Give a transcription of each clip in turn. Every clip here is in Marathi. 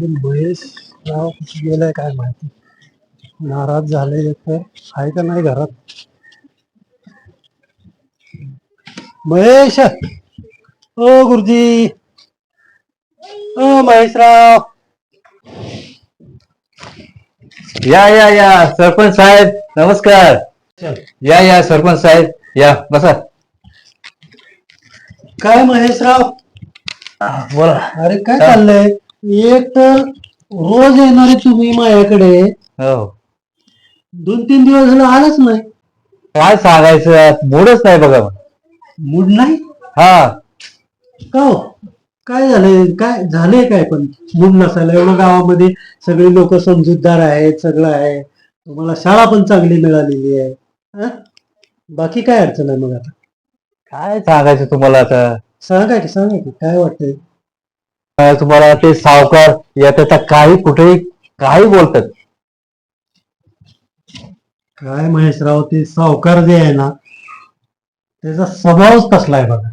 हे महेश राव कुठे गेलाय काय माहिती. नाराज झाले तर आहे का नाही घरात. महेश! ओ गुरुजी! ओ महेशराव! या या या सरपंच साहेब नमस्कार. चल. या या सरपंच साहेब या बसा. काय महेशराव? बोला. अरे काय चाललंय? एक तर रोज येणारे तुम्ही माझ्याकडे हो. दोन तीन दिवस झालं आलाच नाही. काय सांगायचं मूडच नाही बघा. मूड नाही? हा. का हो? काय झालंय? काय झालंय काय पण? मूड नसायला एवढं गावामध्ये सगळे लोक समजूतदार आहेत सगळं आहे. तुम्हाला शाळा पण चांगली मिळालेली आहे. हा? बाकी काय अडचण आहे मग आता? काय सांगायचं तुम्हाला आता? सांगा की सांगा की. काय वाटतंय? तुम्हाला ते सावकार येतात काही कुठेही काही बोलतात. काय महेशराव ते सावकार जे आहे ना त्याचा स्वभावच कसला आहे बघा.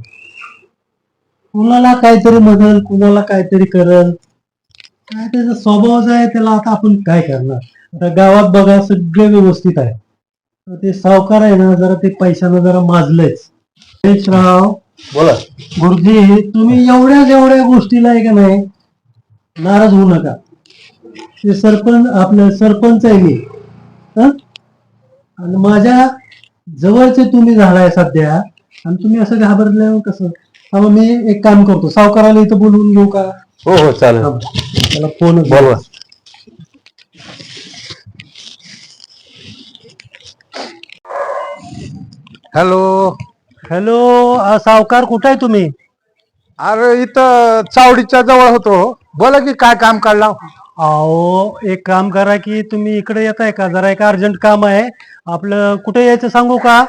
कुणाला काहीतरी म्हणल कुणाला काहीतरी करल काय त्याचा स्वभावच आहे त्याला आता आपण काय करणार? आता गावात बघा सगळे व्यवस्थित आहे. ते सावकार आहे ना जरा ते पैशानं जरा माजलेच महेशराव बोला. गुरुजी तुम्ही एवढ्या जेवढ्या गोष्टीला आहे का नाही नाराज होऊ नका. ते सरपंच आपलं सरपंच आहे मी. हं? आणि माझ्या जवळचे तुम्ही झालाय सध्या आणि तुम्ही असं घाबरल्यावर कसं? हा मग मी एक काम करतो सावकाराला इथं बोलवून घेऊ का? हो हो चालेल. थांब. त्याला फोन बोलवा. हॅलो. हॅलो हा सावकार कुठे आहे तुम्ही? अरे इथं चावडीच्या जवळ होतो. बोला की काय काम काढला? अहो एक काम करा की तुम्ही इकडे येत आहे का? जरा एक अर्जंट काम आहे. आपलं कुठे यायचं सांगू का?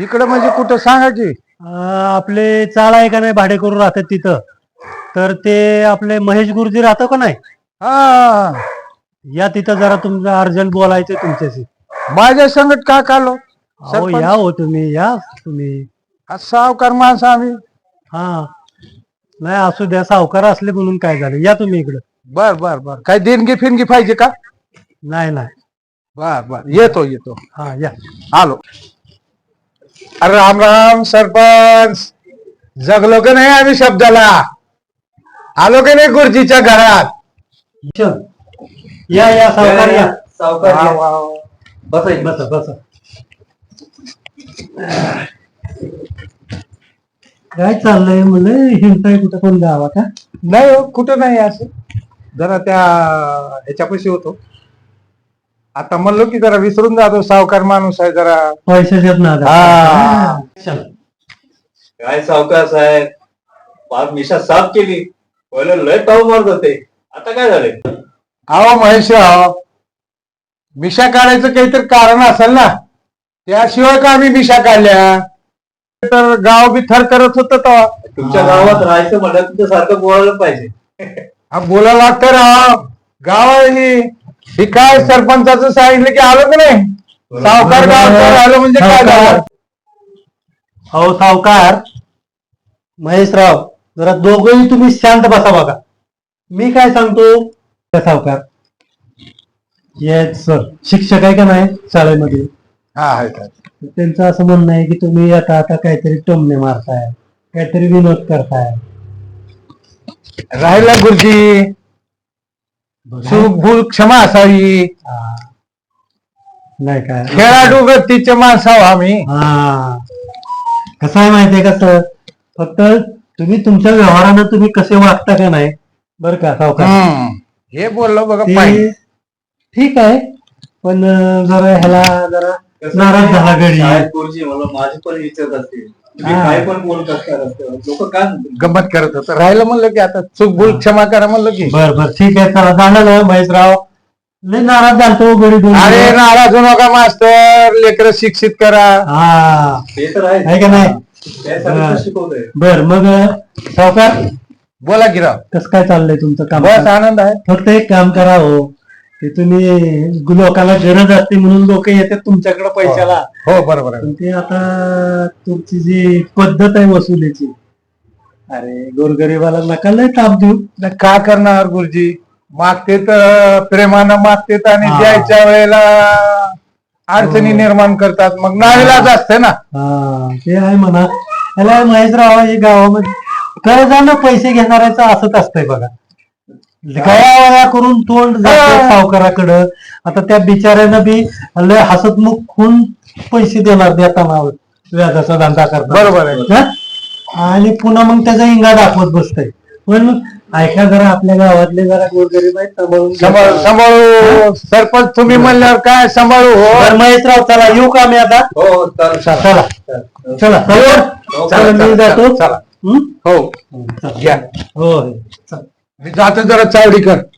इकडे म्हणजे कुठं? सांगा की. अं, आपले चाळ आहे का नाही? भाडे करून राहतात तिथं. तर ते आपले महेश गुरुजी राहतं का नाही? हा. या तिथं जरा तुमचं अर्जंट बोलायचं तुमच्याशी. माझ्या संगत का काढलो? अहो सरपंच. या हो तुम्ही या तुम्ही. हा सावकार माणसं आम्ही. हा. नाही असू द्या सावकार असले म्हणून काय झालं? या तुम्ही इकडं. बर बर बर. काही देणगी फिनगी पाहिजे का? नाही नाही. बर बर. येतो येतो. हा या. आलो. अरे राम राम सरपंच. जगलो का नाही आम्ही शब्दाला? आलो का नाही गुरुजीच्या घरात? चल. या या सावकार या. सावकार. बसा. बसा बसा. काय चाललंय मुलं? हिंडताय कुठं कोण गावात हा? नाही हो, कुठं नाही असं जरा त्या ह्याच्यापाशी होतो. आता म्हणलो की जरा विसरून जातो सावकार माणूस आहे जरा. पैशाच्यात हा. चल. काय सावकार साहेब? पाच मिशा साफ केली. पहिलं लय ताव मारत होते. आता काय झाले अहो महेश मिशा काढायचं काहीतरी कारण असेल ना? त्याशिवाय का आम्ही मिशा काढल्या? तर गाव बी थर करत होत तेव्हा. तुमच्या गावात राहायचं म्हटलं तुमच्या सारखं बोलायला पाहिजे. हा बोलायला लागतं राव गाव आहे ही. ही काय सरपंचाचं सांगितलं की आलं का नाही? सावकार गाव आलं म्हणजे काय झालं? अहो सावकार. महेशराव जरा दोघंही तुम्ही शांत बसा बघा. मी काय सांगतो? त्या सावकार. येस सर शिक्षक आहे का नाही शाळेमध्ये? हा त्यांचं असं म्हणणं आहे की तुम्ही आता आता काहीतरी टोमणे मारताय काहीतरी विनोद करताय. राहिला गुरुजी. भूल क्षमा असावी हा. नाही काय? खेळाडू गतीचे माणसं आहो आम्ही. हा. कसं आहे माहितीये का सर? फक्त तुम्ही तुमच्या व्यवहारानं तुम्ही कसे वागता का नाही बरं का सावकार? हम्म. हे बोललो बघा ते पाहिजे. ठीक आहे पण अं, जरा ह्याला जरा नाराज झाला साहेब गुरुजी मला माझी पण विचारत असते. तुम्ही हा. काय पण बोलत असतात लोक काय म्हणतील? गंमत करत होत. राहिलं म्हणलं की आता चूक भूल क्षमा करा म्हणलं की. बर बर. ठीक आहे चला. जाणार महेशराव? लय नाराज झालतो गडी दोन अरे नाराज होऊ नका मास्तर. लेकर शिक्षित करा. हा. ते तर आहे आहे का नाही? हा. शिकवतोय? बर मग सावकार? बोला की राव. कसं काय चाललंय तुमचं काम? बस आनंद आहे. फक्त एक काम करा हो. ते तुम्ही लोकांना गरज असते म्हणून लोक येतात तुमच्याकडे पैशाला. हो बरोबर आहे. पण ते आता तुमची जी पद्धत आहे वसुलीची अरे गोरगरीबाला नका लय ताप देऊ. का करणार गुरुजी? मागतेत अं, प्रेमानं मागतेत आणि हा. द्यायच्या वेळेला अडचणी हो. निर्माण करतात. मग नाविलाच असते ना. हा ते आहे म्हणा. त्याला महेशराव हे गावामध्ये. कर्जानं पैसे घेणाऱ्याचं असंच असतंय बघा. गयावया करून तोंड जाते हा. सावकाराकडं. आता त्या बिचाऱ्यानं बी लय हसतमुख खून पैसे देणार देताना व्याजाचा धंदा करतात बरोबर आहे. हा? आणि पुन्हा मग त्याचा इंगा दाखवत बसतय. पण ऐका जरा आपल्या गावातले जरा गोरगरीब आहेत सांभाळून सांभाळू सरपंच तुम्ही म्हणल्यावर काय सांभाळू हो? महेशराव चला येऊ का मी आता? हो हो चला. चला चला. चला मी जातो. चला. हं? हो. घ्या. हो हो चला. मी जातो जरा चावडी कर.